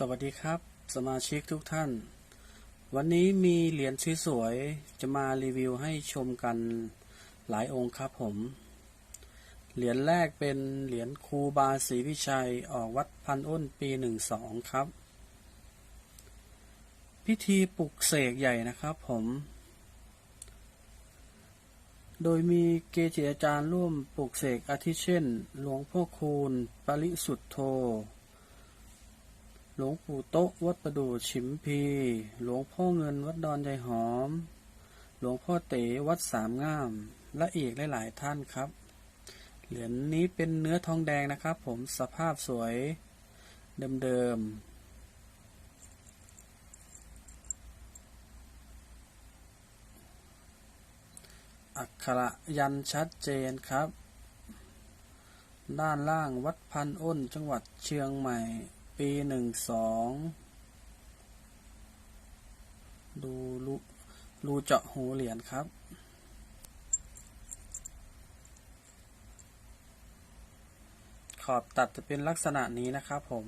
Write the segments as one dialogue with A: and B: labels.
A: สวัสดีครับ สมาชิกทุกท่าน วันนี้มีเหรียญสวยๆจะมารีวิวให้ชมกันหลายองค์ครับผม เหรียญแรกเป็นเหรียญครูบาศรีวิชัยออกวัดพันอ้นปีหนึ่งสองครับ พิธีปลุกเสกใหญ่นะครับผม โดยมีเกจิอาจารย์ร่วมปลุกเสกอาทิเช่น หลวงพ่อคูณ ปริสุทธโธ หลวงปู่โต๊ะวัดประดู่ฉิมพี หลวงพ่อเงินวัดดอนยายหอม หลวงพ่อเต๋วัดสามงาม และอีกหลายๆท่านครับ เหรียญนี้เป็นเนื้อทองแดงนะครับผมสภาพสวย เดิมๆ อักขระยันชัดเจนครับ ด้านล่างวัดพันอ้นจังหวัดเชียงใหม่ ปีหนึ่งสองดูรูรูเจาะหูเหรียญครับ ขอบตัดจะเป็นลักษณะนี้นะครับผม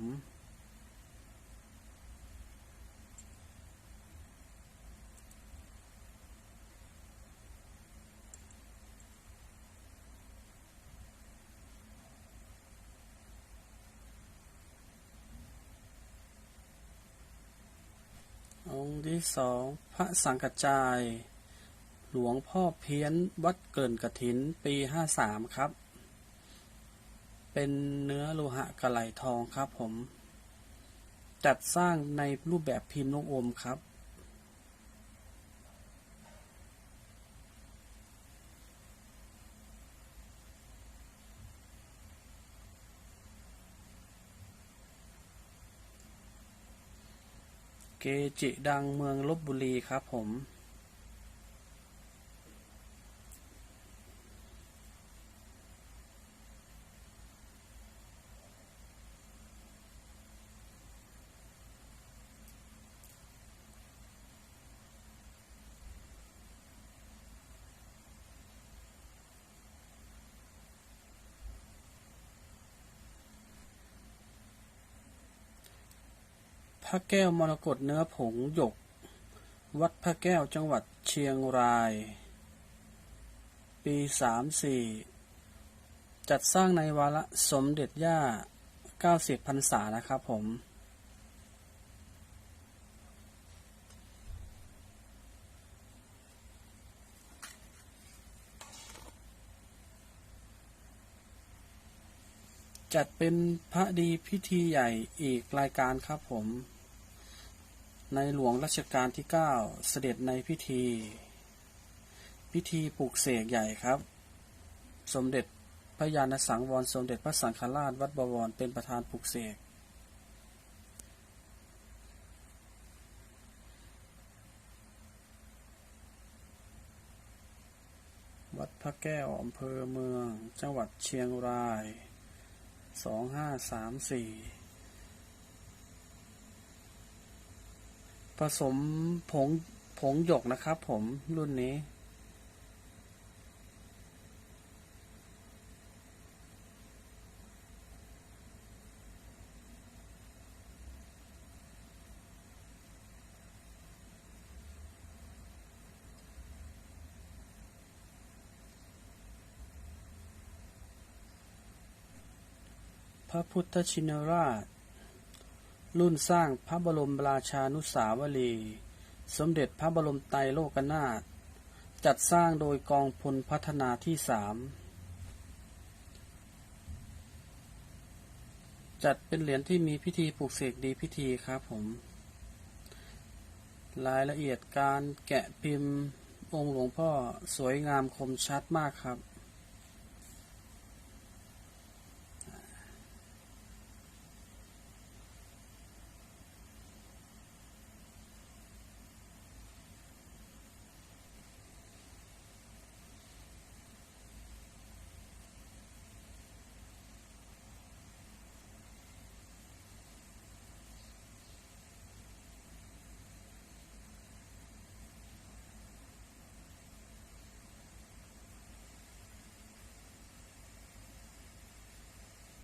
A: องค์ที่สองพระสังกัจจาย หลวงพ่อเพี้ยนวัดเกินกระถินปีห้าสามครับ เป็นเนื้อโลหะกระไหลทองครับผม จัดสร้างในรูปแบบพิมพ์ลูกอมครับ เกจิดังเมืองลบบุรีครับผม ระแก้วมรกตเนื้อผงหยก วัดพระแก้วจังหวัดเชียงราย ปีสามสี่จัดสร้างในวาระสมเด็จย่าเก้าสิบพรรษานะครับผม จัดเป็นพระดีพิธีใหญ่อีกรายการครับผม ในหลวงรัชกาลที่ 9 เสด็จในพิธี พิธีปลูกเสกใหญ่ครับ สมเด็จพระยาณสังวรสมเด็จพระสังฆราชวัดบวรเป็นประธานปลูกเสกวัดพระแก้วอำเภอเมือง จังหวัดเชียงราย 2534 ผสมผงผงหยกนะครับผมรุ่นนี้ พระพุทธชินราช รุ่นสร้างพระบรมราชานุสาวรี สมเด็จพระบรมไตรโลกนาถ จัดสร้างโดยกองพลพัฒนาที่สามจัดเป็นเหรียญที่มีพิธีปลูกเสกดีพิธีครับผม รายละเอียดการแกะพิมพ์องค์หลวงพ่อสวยงามคมชัดมากครับ